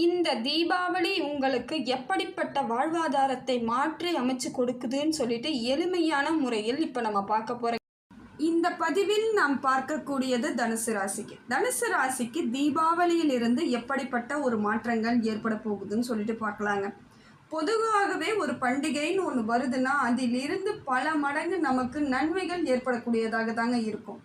இந்த தீபாவளி உங்களுக்கு எப்படிப்பட்ட வாழ்வாதாரத்தை மாற்றி அமைச்சு கொடுக்குதுன்னு சொல்லிட்டு எளிமையான முறையில் இப்போ நம்ம பார்க்க போகிறோம் இந்த பதிவில் நாம் பார்க்கக்கூடியது தனுசு ராசிக்கு. தனுசு ராசிக்கு தீபாவளியிலிருந்து எப்படிப்பட்ட ஒரு மாற்றங்கள் ஏற்பட போகுதுன்னு சொல்லிட்டு பார்க்கலாங்க. பொதுவாகவே ஒரு பண்டிகைன்னு ஒன்று வருதுன்னா அதிலிருந்து பல மடங்கு நமக்கு நன்மைகள் ஏற்படக்கூடியதாக தாங்க இருக்கும்.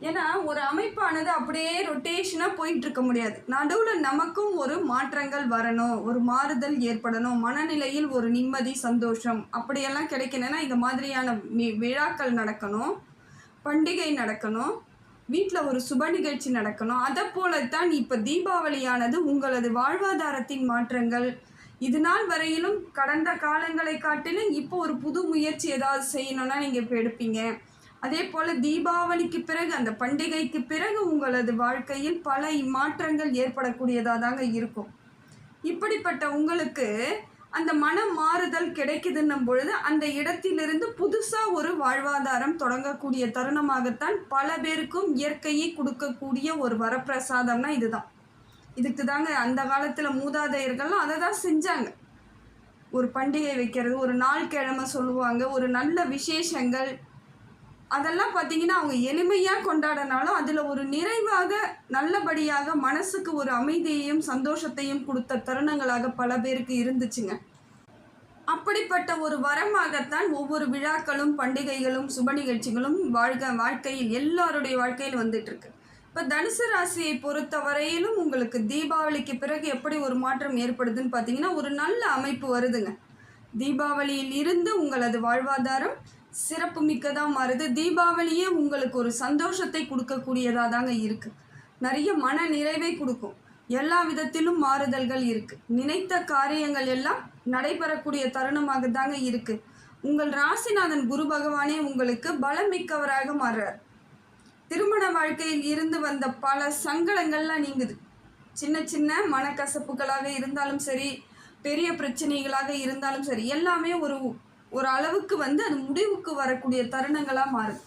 ஏன்னா ஒரு அமைப்பானது அப்படியே ரொட்டேஷனாக போயிட்டு இருக்க முடியாது. நடுவில் நமக்கும் ஒரு மாற்றங்கள் வரணும் ஒரு மாறுதல் ஏற்படணும் மனநிலையில் ஒரு நிம்மதி சந்தோஷம் அப்படியெல்லாம் கிடைக்கணும்னா இந்த மாதிரியான விழாக்கள் நடக்கணும் பண்டிகை நடக்கணும் வீட்டில் ஒரு சுப நிகழ்ச்சி நடக்கணும். அதை போலத்தான் இப்போ தீபாவளியானது உங்களது வாழ்வாதாரத்தின் மாற்றங்கள். இது நாள் வரையிலும் கடந்த காலங்களை காட்டிலும் இப்போ ஒரு புது முயற்சி ஏதாவது செய்யணும்னா நீங்கள் இப்போ எடுப்பீங்க. அதே போல் தீபாவளிக்கு பிறகு அந்த பண்டிகைக்கு பிறகு உங்களது வாழ்க்கையில் பல மாற்றங்கள் ஏற்படக்கூடியதாக தாங்க இருக்கும். இப்படிப்பட்ட உங்களுக்கு அந்த மன மாறுதல் கிடைக்குதுன்னும் பொழுது அந்த இடத்திலிருந்து புதுசாக ஒரு வாழ்வாதாரம் தொடங்கக்கூடிய தருணமாகத்தான் பல பேருக்கும் இயற்கையை கொடுக்கக்கூடிய ஒரு வரப்பிரசாதம்னா இதுதான். இதுக்கு தாங்க அந்த காலத்தில் மூதாதையர்கள்லாம் அதை தான் செஞ்சாங்க. ஒரு பண்டிகை வைக்கிறது ஒரு நாள் கிழமை சொல்லுவாங்க ஒரு நல்ல விசேஷங்கள் அதெல்லாம் பார்த்தீங்கன்னா அவங்க எளிமையாக கொண்டாடினாலும் அதில் ஒரு நிறைவாக நல்லபடியாக மனசுக்கு ஒரு அமைதியையும் சந்தோஷத்தையும் கொடுத்த தருணங்களாக பல பேருக்கு இருந்துச்சுங்க. அப்படிப்பட்ட ஒரு வரமாகத்தான் ஒவ்வொரு விழாக்களும் பண்டிகைகளும் சுப நிகழ்ச்சிகளும் வாழ்க வாழ்க்கையில் எல்லாருடைய வாழ்க்கையில் வந்துட்டுருக்கு. இப்போ தனுசு ராசியை பொறுத்த வரையிலும் உங்களுக்கு தீபாவளிக்கு பிறகு எப்படி ஒரு மாற்றம் ஏற்படுதுன்னு பார்த்தீங்கன்னா ஒரு நல்ல அமைப்பு வருதுங்க. தீபாவளியில் இருந்து உங்களது வாழ்வாதாரம் சிறப்பு மிக்கதாக மாறுது. தீபாவளியே உங்களுக்கு ஒரு சந்தோஷத்தை கொடுக்கக்கூடியதாக தாங்க இருக்கு. நிறைய மன நிறைவை கொடுக்கும். எல்லா விதத்திலும் மாறுதல்கள் இருக்குது நினைத்த காரியங்கள் எல்லாம் நடைபெறக்கூடிய தருணமாக தாங்க இருக்குது உங்கள் ராசிநாதன் குரு பகவானே உங்களுக்கு பலம் மிக்கவராக மாறுறார். திருமண வாழ்க்கையில் இருந்து வந்த பல சங்கடங்கள்லாம் நீங்குது. சின்ன சின்ன மனக்கசப்புகளாக இருந்தாலும் சரி பெரிய பிரச்சனைகளாக இருந்தாலும் சரி எல்லாமே ஒரு ஒரு அளவுக்கு வந்து அது முடிவுக்கு வரக்கூடிய தருணங்களாக மாறுது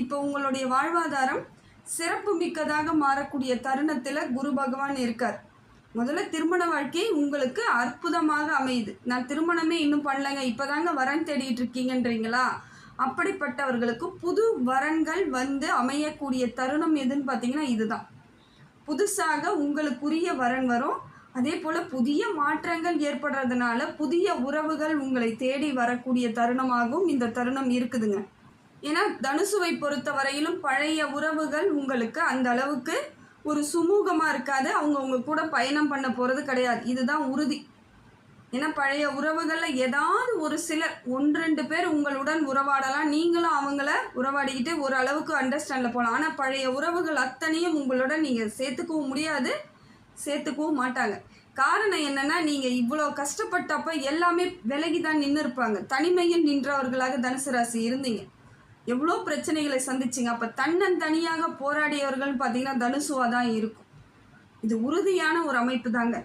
இப்போ உங்களுடைய வாழ்வாதாரம் சிறப்பு மிக்கதாக மாறக்கூடிய தருணத்தில் குரு பகவான் இருக்கார். முதல்ல திருமண வாழ்க்கை உங்களுக்கு அற்புதமாக அமையுது. நான் திருமணமே இன்னும் பண்ணலைங்க இப்போதாங்க வரன் தேடிட்டு இருக்கீங்கன்றீங்களா? அப்படிப்பட்டவர்களுக்கு புது வரன்கள் வந்து அமையக்கூடிய தருணம் எதுன்னு பார்த்தீங்கன்னா இதுதான். புதுசாக உங்களுக்குரிய வரன் வரும். அதே போல் புதிய மாற்றங்கள் ஏற்படுறதுனால புதிய உறவுகள் உங்களை தேடி வரக்கூடிய தருணமாகவும் இந்த தருணம் இருக்குதுங்க. ஏன்னா தனுசுவை பொறுத்த வரையிலும் பழைய உறவுகள் உங்களுக்கு அந்த அளவுக்கு ஒரு சுமூகமாக இருக்காது. அவங்க உங்க கூட பயணம் பண்ண போகிறது கிடையாது. இதுதான் உறுதி. ஏன்னா பழைய உறவுகளில் ஏதாவது ஒரு சிலர் ஒன்று ரெண்டு பேர் உங்களுடன் உறவாடலாம். நீங்களும் அவங்கள உறவாடிக்கிட்டு ஒரு அளவுக்கு அண்டர்ஸ்டாண்டில் போகலாம். ஆனால் பழைய உறவுகள் அத்தனையும் உங்களுடன் நீங்கள் சேர்த்துக்கவும் முடியாது. சேர்த்துக்கவும் மாட்டாங்க. காரணம் என்னன்னா நீங்கள் இவ்வளோ கஷ்டப்பட்டப்ப எல்லாமே விலகி தான் நின்று இருப்பாங்க தனிமையில் நின்றவர்களாக தனுசு ராசி இருந்தீங்க. எவ்வளோ பிரச்சனைகளை சந்திச்சிங்க. அப்போ தன்னன் தனியாக போராடியவர்கள் பார்த்தீங்கன்னா தனுசுவாக தான் இருக்கும். இது உறுதியான ஒரு அமைப்பு தாங்க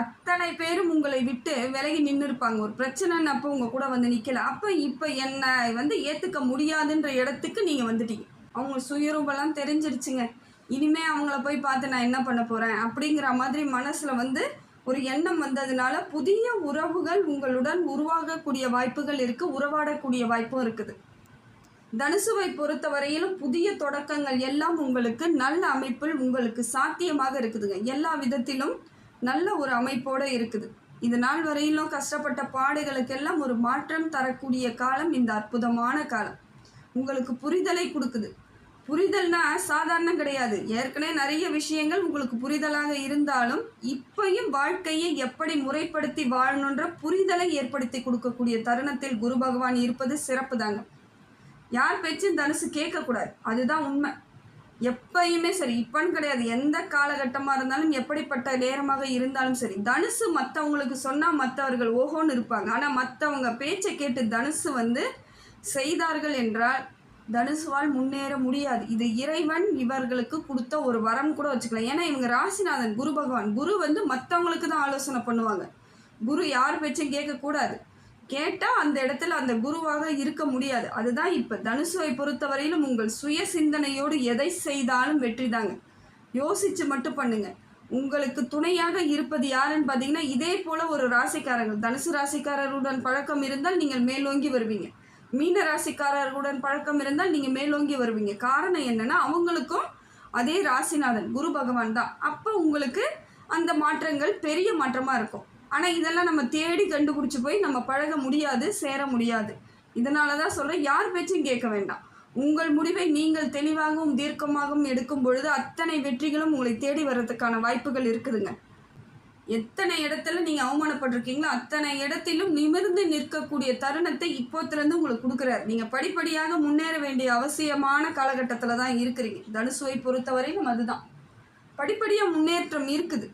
அத்தனை பேரும் உங்களை விட்டு விலகி நின்று இருப்பாங்க ஒரு பிரச்சனைன்னு அப்போ உங்க கூட வந்து நிற்கல அப்போ இப்போ என்னை வந்து ஏற்றுக்க முடியாதுன்ற இடத்துக்கு நீங்கள் வந்துட்டீங்க. அவங்க சுயரூபெல்லாம் தெரிஞ்சிருச்சுங்க. இனிமே அவங்கள போய் பார்த்து நான் என்ன பண்ண போகிறேன் அப்படிங்கிற மாதிரி மனசில் வந்து ஒரு எண்ணம் வந்ததுனால புதிய உறவுகள் உங்களுடன் உருவாகக்கூடிய வாய்ப்புகள் இருக்குது உறவாடக்கூடிய வாய்ப்பும் இருக்குது. தனுசுவை பொறுத்தவரையிலும் புதிய தொடக்கங்கள் எல்லாம் உங்களுக்கு நல்ல அமைப்பில் உங்களுக்கு சாத்தியமாக இருக்குதுங்க. எல்லா விதத்திலும் நல்ல ஒரு அமைப்போடு இருக்குது. இது நாள் வரையிலும் கஷ்டப்பட்ட பாடுகளுக்கெல்லாம் ஒரு மாற்றம் தரக்கூடிய காலம் இந்த அற்புதமான காலம். உங்களுக்கு புரிதலை கொடுக்குது. புரிதல்னா சாதாரணம் கிடையாது. ஏற்கனவே நிறைய விஷயங்கள் உங்களுக்கு புரிதலாக இருந்தாலும் இப்பையும் வாழ்க்கையை எப்படி முறைப்படுத்தி வாழணுன்ற புரிதலை ஏற்படுத்தி கொடுக்கக்கூடிய தருணத்தில் குரு பகவான் இருப்பது சிறப்பு தாங்க யார் பேச்சும் தனுசு கேட்கக்கூடாது. அதுதான் உண்மை. எப்பயுமே சரி இப்பன்னு கிடையாது. எந்த காலகட்டமாக இருந்தாலும் எப்படிப்பட்ட நேரமாக இருந்தாலும் சரி தனுசு மற்றவங்களுக்கு சொன்னால் மற்றவர்கள் ஓஹோன்னு இருப்பாங்க. ஆனால் மற்றவங்க பேச்சை கேட்டு தனுசு வந்து செய்தார்கள் என்றால் தனுசுவால் முன்னேற முடியாது. இது இறைவன் இவர்களுக்கு கொடுத்த ஒரு வரம் கூட வச்சுக்கலாம். ஏன்னா இவங்க ராசிநாதன் குரு பகவான். குரு வந்து மற்றவங்களுக்கு தான் ஆலோசனை பண்ணுவாங்க. குரு யார் பேச்சும் கேட்கக்கூடாது கேட்டால் அந்த இடத்துல அந்த குருவாக இருக்க முடியாது. அதுதான் இப்போ. தனுசுவை பொறுத்தவரையிலும் உங்கள் சுய சிந்தனையோடு எதை செய்தாலும் வெற்றி தாங்க. யோசிச்சு மட்டும் பண்ணுங்க. உங்களுக்கு துணையாக இருப்பது யாருன்னு பார்த்தீங்கன்னா இதே போல ஒரு ராசிக்காரர்கள். தனுசு ராசிக்காரருடன் பழக்கம் இருந்தால் நீங்கள் மேலோங்கி வருவீங்க. மீன ராசிக்காரர்களுடன் பழக்கம் இருந்தால் நீங்கள் மேலோங்கி வருவீங்க. காரணம் என்னென்னா அவங்களுக்கும் அதே ராசிநாதன் குரு பகவான் தான். அப்போ உங்களுக்கு அந்த மாற்றங்கள் பெரிய மாற்றமாக இருக்கும். ஆனால் இதெல்லாம் நம்ம தேடி கண்டுபிடிச்சி போய் நம்ம பழக முடியாது சேர முடியாது. இதனால தான் சொல்கிறேன் யார் பேச்சும் கேட்க வேண்டாம். உங்கள் முடிவை நீங்கள் தெளிவாகவும் தீர்க்கமாகவும் எடுக்கும் பொழுது அத்தனை வெற்றிகளும் உங்களை தேடி வர்றதுக்கான வாய்ப்புகள் இருக்குதுங்க. எத்தனை இடத்துல நீங்கள் அவமானப்பட்டிருக்கீங்களோ அத்தனை இடத்திலும் நிமிர்ந்து நிற்கக்கூடிய தருணத்தை இப்போத்துலேருந்து உங்களுக்கு கொடுக்குறாரு. நீங்கள் படிப்படியாக முன்னேற வேண்டிய அவசியமான காலகட்டத்தில் தான் இருக்கிறீங்க. தனுசுவை பொறுத்தவரையிலும் அதுதான். படிப்படியாக முன்னேற்றம் இருக்குது.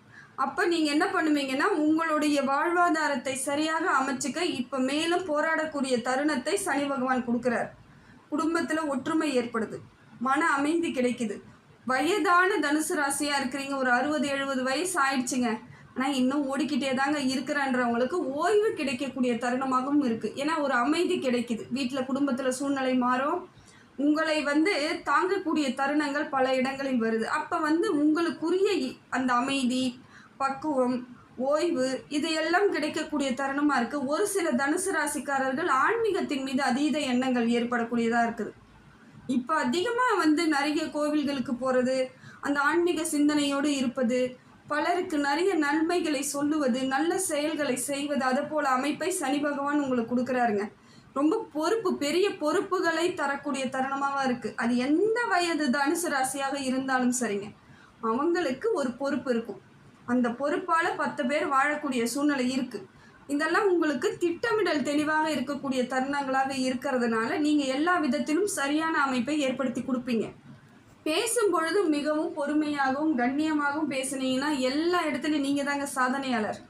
அப்போ நீங்கள் என்ன பண்ணுவீங்கன்னா உங்களுடைய வாழ்வாதாரத்தை சரியாக அமைச்சிக்க இப்போ மேலும் போராடக்கூடிய தருணத்தை சனி பகவான் கொடுக்குறார். குடும்பத்தில் ஒற்றுமை ஏற்படுது. மன அமைதி கிடைக்குது. வயதான தனுசு ராசியாக இருக்கிறீங்க. ஒரு அறுபது எழுபது வயசு ஆயிடுச்சுங்க. ஆனால் இன்னும் ஓடிக்கிட்டே தாங்க இருக்கிறன்றவங்களுக்கு ஓய்வு கிடைக்கக்கூடிய தருணமாகவும் இருக்குது ஏன்னா ஒரு அமைதி கிடைக்குது. வீட்டில் குடும்பத்தில் சூழ்நிலை மாறும். உங்களை வந்து தாங்கக்கூடிய தருணங்கள் பல இடங்களில் வருது. அப்போ வந்து உங்களுக்குரிய அந்த அமைதி பக்குவம் ஓய்வு இதையெல்லாம் கிடைக்கக்கூடிய தருணமாக இருக்குது ஒரு சில தனுசு ராசிக்காரர்கள் ஆன்மீகத்தின் மீது அதீத எண்ணங்கள் ஏற்படக்கூடியதாக இருக்குது. இப்போ அதிகமாக வந்து நிறைய கோவில்களுக்கு போகிறது அந்த ஆன்மீக சிந்தனையோடு இருப்பது பலருக்கு நிறைய நன்மைகளை சொல்லுவது நல்ல செயல்களை செய்வது அதை போல் அமைப்பை சனி பகவான் உங்களுக்கு கொடுக்குறாருங்க. ரொம்ப பொறுப்பு பெரிய பொறுப்புகளை தரக்கூடிய தருணமாக இருக்குது அது எந்த வயது தனுசு ராசியாக இருந்தாலும் சரிங்க. அவங்களுக்கு ஒரு பொறுப்பு இருக்கும். அந்த பொறுப்பால் பத்து பேர் வாழக்கூடிய சூழ்நிலை இருக்குது இதெல்லாம் உங்களுக்கு திட்டமிடல் தெளிவாக இருக்கக்கூடிய தருணங்களாக இருக்கிறதுனால நீங்கள் எல்லா விதத்திலும் சரியான அமைப்பை ஏற்படுத்தி கொடுப்பீங்க. பேசும் பொழுது மிகவும் பொறுமையாகவும் கண்ணியமாகவும் பேசுனீங்கன்னா எல்லா இடத்துலையும் நீங்கள் தாங்க சாதனையாளர்.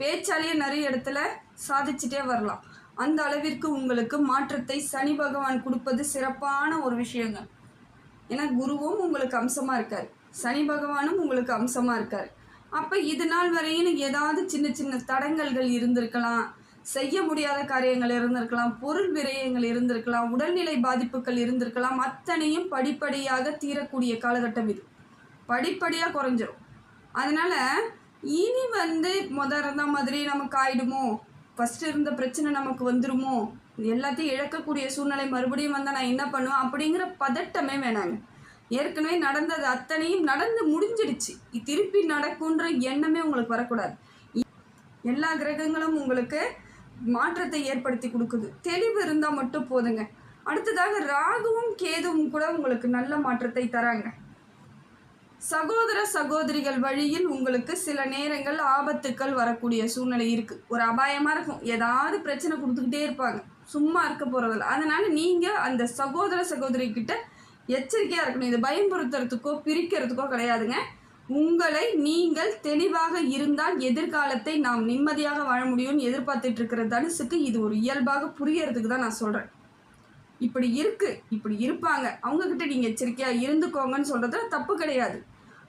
பேச்சாலேயே நிறைய இடத்துல சாதிச்சுட்டே வரலாம். அந்த அளவிற்கு உங்களுக்கு மாற்றத்தை சனி பகவான் கொடுப்பது சிறப்பான ஒரு விஷயங்க. ஏன்னா குருவும் உங்களுக்கு அம்சமாக இருக்கார். சனி பகவானும் உங்களுக்கு அம்சமாக இருக்கார். அப்போ இது நாள் வரையும் ஏதாவது சின்ன சின்ன தடங்கல்கள் இருந்திருக்கலாம். செய்ய முடியாத காரியங்கள் இருந்திருக்கலாம் பொருள் விரயங்கள் இருந்திருக்கலாம் உடல்நிலை பாதிப்புகள் இருந்திருக்கலாம் அத்தனையும் படிப்படியாக தீரக்கூடிய காலகட்டம் இது. படிப்படியாக குறைஞ்சிரும். அதனால் இனி வந்து முத இருந்த மாதிரி நமக்கு ஆயிடுமோ? ஃபஸ்ட்டு இருந்த பிரச்சனை நமக்கு வந்துடுமோ எல்லாத்தையும் இழக்கக்கூடிய சூழ்நிலை மறுபடியும் வந்தால் நான் என்ன பண்ணுவேன்? அப்படிங்கிற பதட்டமே வேணாங்க. ஏற்கனவே நடந்தது அத்தனையும் நடந்து முடிஞ்சிடுச்சு. இது திருப்பி நடக்குன்ற எண்ணமே உங்களுக்கு வரக்கூடாது. எல்லா கிரகங்களும் உங்களுக்கு மாற்றத்தை ஏற்படுத்தி கொடுக்குது. தெளிவு இருந்தால் மட்டும் போதுங்க. அடுத்ததாக ராகுவும் கேதுவும் கூட உங்களுக்கு நல்ல மாற்றத்தை தராங்க. சகோதர சகோதரிகள் வழியில் உங்களுக்கு சில நேரங்கள் ஆபத்துக்கள் வரக்கூடிய சூழ்நிலை இருக்குது ஒரு அபாயமாக இருக்கும். ஏதாவது பிரச்சனை கொடுத்துக்கிட்டே இருப்பாங்க. சும்மா இருக்க போகிறதில்ல அதனால் நீங்கள் அந்த சகோதர சகோதரி கிட்ட இருக்கணும். இது பயன்படுத்துறதுக்கோ பிரிக்கிறதுக்கோ கிடையாதுங்க. உங்களை நீங்கள் தெளிவாக இருந்தால் எதிர்காலத்தை நாம் நிம்மதியாக வாழ முடியும்னு எதிர்பார்த்துட்டு இருக்கிற தனுசுக்கு இது ஒரு இயல்பாக புரியறதுக்கு தான் நான் சொல்றேன். இப்படி இருக்கு இப்படி இருப்பாங்க. அவங்க கிட்ட நீங்க எச்சரிக்கையா இருந்துக்கோங்கன்னு சொல்றதுல தப்பு கிடையாது.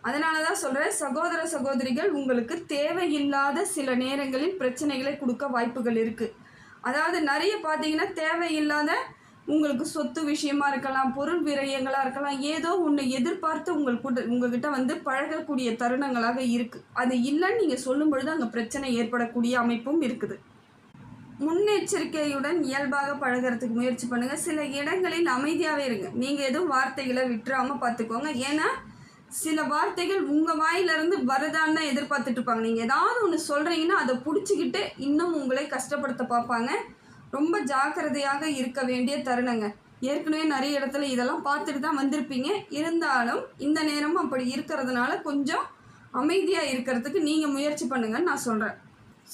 அதனால தான் சொல்றேன் சகோதர சகோதரிகள் உங்களுக்கு தேவையில்லாத சில நேரங்களில் பிரச்சனைகளை கொடுக்க வாய்ப்புகள் இருக்கு. அதாவது நிறைய பார்த்தீங்கன்னா தேவையில்லாத உங்களுக்கு சொத்து விஷயமா இருக்கலாம் பொருள் விரயங்களாக இருக்கலாம் ஏதோ ஒன்று எதிர்பார்த்து உங்கள் கூட உங்ககிட்ட வந்து பழகக்கூடிய தருணங்களாக இருக்குது அது இல்லைன்னு நீங்கள் சொல்லும் பொழுது அங்கே பிரச்சனை ஏற்படக்கூடிய அமைப்பும் இருக்குது. முன்னெச்சரிக்கையுடன் இயல்பாக பழகுறதுக்கு முயற்சி பண்ணுங்கள் சில இடங்களில் அமைதியாகவே இருங்க. நீங்கள் எதுவும் வார்த்தைகளை விட்டுறாமல் பார்த்துக்கோங்க. ஏன்னா சில வார்த்தைகள் உங்கள் வாயிலிருந்து வரதான்னு தான் எதிர்பார்த்துட்டு இருப்பாங்க. நீங்கள் ஏதாவது ஒன்று சொல்கிறீங்கன்னா அதை பிடிச்சிக்கிட்டு இன்னும் உங்களை கஷ்டப்படுத்த பார்ப்பாங்க. ரொம்ப ஜாக்கிரதையாக இருக்க வேண்டிய தருணங்க. ஏற்கனவே நிறைய இடத்துல இதெல்லாம் பார்த்துட்டு தான் வந்திருப்பீங்க. இருந்தாலும் இந்த நேரமும் அப்படி இருக்கிறதுனால கொஞ்சம் அமைதியாக இருக்கிறதுக்கு நீங்கள் முயற்சி பண்ணுங்கன்னு நான் சொல்கிறேன்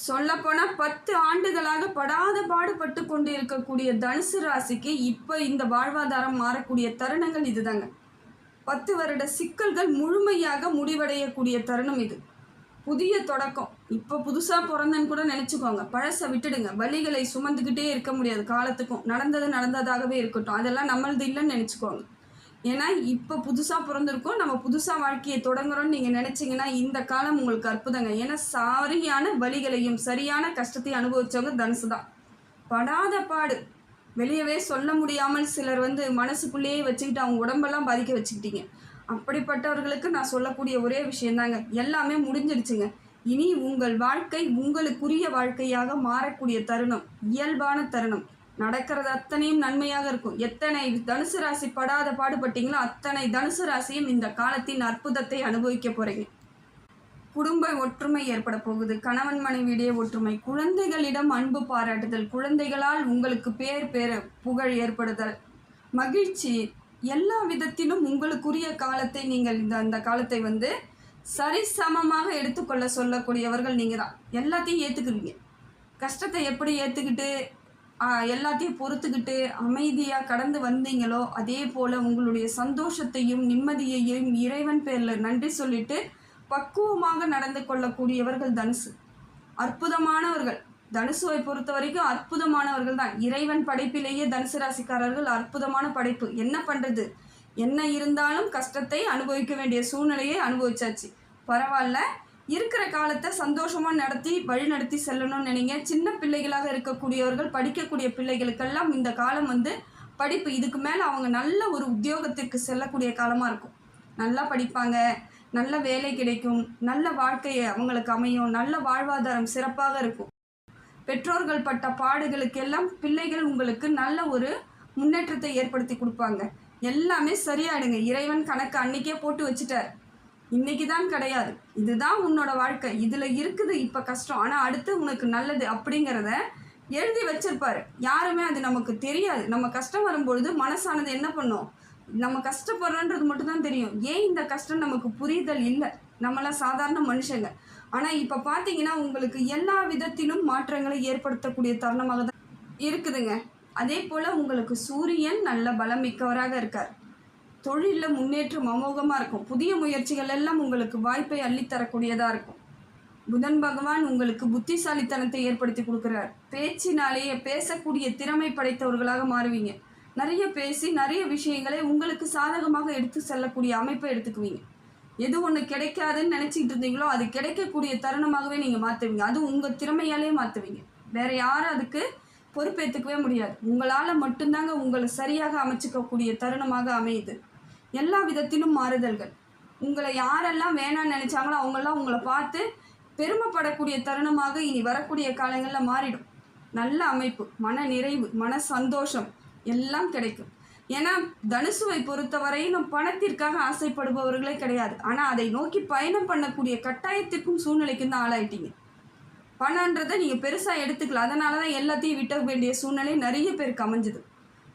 சொல்லப்போனால் பத்து ஆண்டுகளாக படாத பாடுபட்டு கொண்டு இருக்கக்கூடிய தனுசு ராசிக்கு இப்போ இந்த வாழ்வாதாரம் மாறக்கூடிய தருணங்கள் இதுதாங்க. பத்து வருட சிக்கல்கள் முழுமையாக முடிவடையக்கூடிய தருணம் இது. புதிய தொடக்கம். இப்போ புதுசாக பிறந்தன்னு கூட நினச்சிக்கோங்க. பழசை விட்டுடுங்க. வலிகளை சுமந்துக்கிட்டே இருக்க முடியாது காலத்துக்கும். நடந்தது நடந்ததாகவே இருக்கட்டும். அதெல்லாம் நம்மளது இல்லைன்னு நினச்சிக்கோங்க. ஏன்னா இப்போ புதுசாக பிறந்திருக்கோம். நம்ம புதுசாக வாழ்க்கையை தொடங்குறோம்னு நீங்கள் நினச்சிங்கன்னா இந்த காலம் உங்களுக்கு அற்புதங்க. ஏன்னா சரியான வலிகளையும் சரியான கஷ்டத்தையும் அனுபவிச்சவங்க தனுசு தான். படாத பாடு. வெளியவே சொல்ல முடியாமல் சிலர் வந்து மனசுக்குள்ளேயே வச்சுக்கிட்டு அவங்க உடம்பெல்லாம் பாதிக்க வச்சுக்கிட்டீங்க. அப்படிப்பட்டவர்களுக்கு நான் சொல்லக்கூடிய ஒரே விஷயந்தாங்க. எல்லாமே முடிஞ்சிடுச்சுங்க. இனி உங்கள் வாழ்க்கை உங்களுக்குரிய வாழ்க்கையாக மாறக்கூடிய தருணம் இயல்பான தருணம். நடக்கிறது அத்தனையும் நன்மையாக இருக்கும். எத்தனை தனுசு ராசி படாத பாடுபட்டீங்களோ அத்தனை தனுசு ராசியும் இந்த காலத்தின் அற்புதத்தை அனுபவிக்க போறீங்க. குடும்ப ஒற்றுமை ஏற்பட போகுது. கணவன் மனைவியிடையே ஒற்றுமை. குழந்தைகளிடம் அன்பு பாராட்டுதல். குழந்தைகளால் உங்களுக்கு பேர் பேர புகழ் ஏற்படுதல். மகிழ்ச்சி. எல்லா விதத்திலும் உங்களுக்குரிய காலத்தை நீங்கள் இந்த அந்த காலத்தை வந்து சரிசமமாக எடுத்துக்கொள்ள சொல்லக்கூடியவர்கள் நீங்கள் தான் எல்லாத்தையும் ஏற்றுக்குவீங்க கஷ்டத்தை எப்படி ஏற்றுக்கிட்டு எல்லாத்தையும் பொறுத்துக்கிட்டு அமைதியாக கடந்து வந்தீங்களோ அதே போல் உங்களுடைய சந்தோஷத்தையும் நிம்மதியையும் இறைவன் பேரில் நன்றி சொல்லிட்டு பக்குவமாக நடந்து கொள்ளக்கூடியவர்கள் தனுசு. அற்புதமானவர்கள். தனுசுவை பொறுத்த வரைக்கும் அற்புதமானவர்கள் தான். இறைவன் படைப்பிலேயே தனுசு ராசிக்காரர்கள் அற்புதமான படைப்பு. என்ன பண்ணுறது என்ன இருந்தாலும் கஷ்டத்தை அனுபவிக்க வேண்டிய சூழ்நிலையை அனுபவிச்சாச்சு. பரவாயில்ல இருக்கிற காலத்தை சந்தோஷமாக நடத்தி வழிநடத்தி செல்லணும்னு நினைங்க. சின்ன பிள்ளைகளாக இருக்கக்கூடியவர்கள் படிக்கக்கூடிய பிள்ளைகளுக்கெல்லாம் இந்த காலம் வந்து படிப்பு இதுக்கு மேலே அவங்க நல்ல ஒரு உத்தியோகத்திற்கு செல்லக்கூடிய காலமாக இருக்கும். நல்லா படிப்பாங்க. நல்ல வேலை கிடைக்கும். நல்ல வாழ்க்கையை அவங்களுக்கு அமையும். நல்ல வாழ்வாதாரம் சிறப்பாக இருக்கும். பெற்றோர்கள் பட்ட பாடுகளுக்கெல்லாம் பிள்ளைகள் உங்களுக்கு நல்ல ஒரு முன்னேற்றத்தை ஏற்படுத்தி கொடுப்பாங்க. எல்லாமே சரியாயிடுங்க. இறைவன் கணக்கு அன்னைக்கே போட்டு வச்சுட்டார். இன்னைக்கு தான் கிடையாது. இதுதான் உன்னோட வாழ்க்கை. இதில் இருக்குது இப்போ கஷ்டம். ஆனால் அடுத்து உனக்கு நல்லது அப்படிங்கிறத எழுதி வச்சிருப்பாரு. யாருமே அது நமக்கு தெரியாது. நம்ம கஷ்டம் வரும்பொழுது மனசானது என்ன பண்ணும்? நம்ம கஷ்டப்படுறோன்றது மட்டும்தான் தெரியும். ஏன் இந்த கஷ்டம் நமக்கு புரிதல் இல்லை? நம்மளாம் சாதாரண மனுஷங்க. ஆனால் இப்போ பார்த்தீங்கன்னா உங்களுக்கு எல்லா விதத்திலும் மாற்றங்களை ஏற்படுத்தக்கூடிய தருணமாக தான் இருக்குதுங்க. அதே போல் உங்களுக்கு சூரியன் நல்ல பலம் மிக்கவராக இருக்கார். தொழிலில் முன்னேற்றம் அமோகமாக இருக்கும். புதிய முயற்சிகள் எல்லாம் உங்களுக்கு வாய்ப்பை அள்ளித்தரக்கூடியதாக இருக்கும். புதன் பகவான் உங்களுக்கு புத்திசாலித்தனத்தை ஏற்படுத்தி கொடுக்குறார். பேச்சினாலேயே பேசக்கூடிய திறமை படைத்தவர்களாக மாறுவீங்க. நிறைய பேசி நிறைய விஷயங்களை உங்களுக்கு சாதகமாக எடுத்து செல்லக்கூடிய அமைப்பை எடுத்துக்குவீங்க. எது ஒன்று கிடைக்காதுன்னு நினச்சிக்கிட்டு இருந்தீங்களோ அது கிடைக்கக்கூடிய தருணமாகவே நீங்கள் மாற்றுவீங்க அது உங்கள் திறமையாலே மாற்றுவீங்க வேறு யாரும் அதுக்கு பொறுப்பேற்றுக்கவே முடியாது. உங்களால் மட்டும்தாங்க உங்களை சரியாக அமைச்சிக்கக்கூடிய தருணமாக அமையுது. எல்லா விதத்திலும் மாறுதல்கள். உங்களை யாரெல்லாம் வேணாம்னு நினச்சாங்களோ அவங்கெல்லாம் உங்களை பார்த்து பெருமைப்படக்கூடிய தருணமாக இனி வரக்கூடிய காலங்களில் மாறிடும். நல்ல அமைப்பு மன நிறைவு மன சந்தோஷம் எல்லாம் கிடைக்கும். ஏன்னா தனுசுவை பொறுத்தவரையிலும் பணத்திற்காக ஆசைப்படுபவர்களே கிடையாது. ஆனால் அதை நோக்கி பயணம் பண்ணக்கூடிய கட்டாயத்திற்கும் சூழ்நிலைக்கும் தான் ஆளாயிட்டீங்க. பணன்றதை நீங்கள் பெருசாக எடுத்துக்கல. அதனால தான் எல்லாத்தையும் விட்ட வேண்டிய சூழ்நிலை நிறைய பேருக்கு அமைஞ்சுது.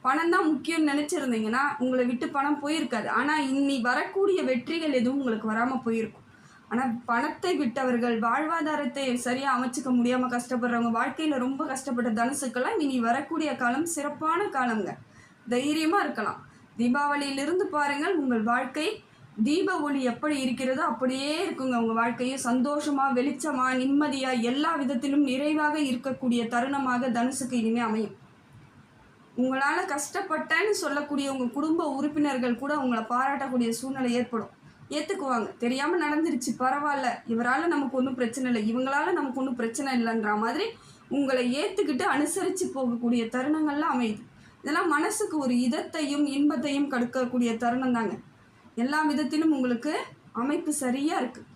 பணம் தான் முக்கியம்னு நினச்சிருந்தீங்கன்னா உங்களை விட்டு பணம் போயிருக்காது. ஆனால் இன்னி வரக்கூடிய வெற்றிகள் எதுவும் உங்களுக்கு வராமல் போயிருக்கும். ஆனால் பணத்தை விட்டவர்கள் வாழ்வாதாரத்தை சரியாக அமைச்சிக்க முடியாமல் கஷ்டப்படுறவங்க வாழ்க்கையில் ரொம்ப கஷ்டப்பட்ட தனுசுக்கெல்லாம் இனி வரக்கூடிய காலம் சிறப்பான காலங்க தைரியமாக இருக்கலாம். தீபாவளியிலிருந்து பாருங்கள் உங்கள் வாழ்க்கை தீப ஒளி எப்படி இருக்கிறதோ அப்படியே இருக்குங்க. உங்கள் வாழ்க்கையும் சந்தோஷமாக வெளிச்சமாக நிம்மதியாக எல்லா விதத்திலும் நிறைவாக இருக்கக்கூடிய தருணமாக தனுசுக்கு இனிமேல் அமையும். உங்களால் கஷ்டப்பட்டேன்னு சொல்லக்கூடிய உங்கள் குடும்ப உறுப்பினர்கள் கூட உங்களை பாராட்டக்கூடிய சூழ்நிலை ஏற்படும். ஏற்றுக்குவாங்க தெரியாமல் நடந்துருச்சு பரவாயில்ல. இவரால் நமக்கு ஒன்றும் பிரச்சனை இல்லை. இவங்களால் நமக்கு ஒன்றும் பிரச்சனை இல்லைன்ற மாதிரி உங்களை ஏற்றுக்கிட்டு அனுசரித்து போகக்கூடிய தருணங்கள்லாம் அமையுது. இதெல்லாம் மனசுக்கு ஒரு இதத்தையும் இன்பத்தையும் கடுக்கக்கூடிய தருணம் தாங்க. எல்லா விதத்திலும் உங்களுக்கு அமைப்பு சரியாக இருக்குது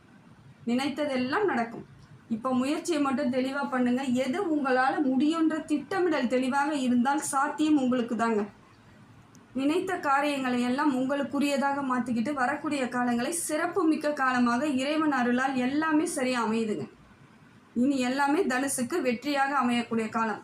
நினைத்ததெல்லாம் நடக்கும். இப்போ முயற்சியை மட்டும் தெளிவாக பண்ணுங்கள் எது உங்களால் முடியுன்ற திட்டமிடல் தெளிவாக இருந்தால் சாத்தியம் உங்களுக்கு தாங்க. நினைத்த காரியங்களை எல்லாம் உங்களுக்குரியதாக மாற்றிக்கிட்டு வரக்கூடிய காலங்களை சிறப்பு மிக்க காலமாக இறைவன் அருளால் எல்லாமே சரியாக அமையுதுங்க. இனி எல்லாமே தனுசுக்கு வெற்றியாக அமையக்கூடிய காலம்.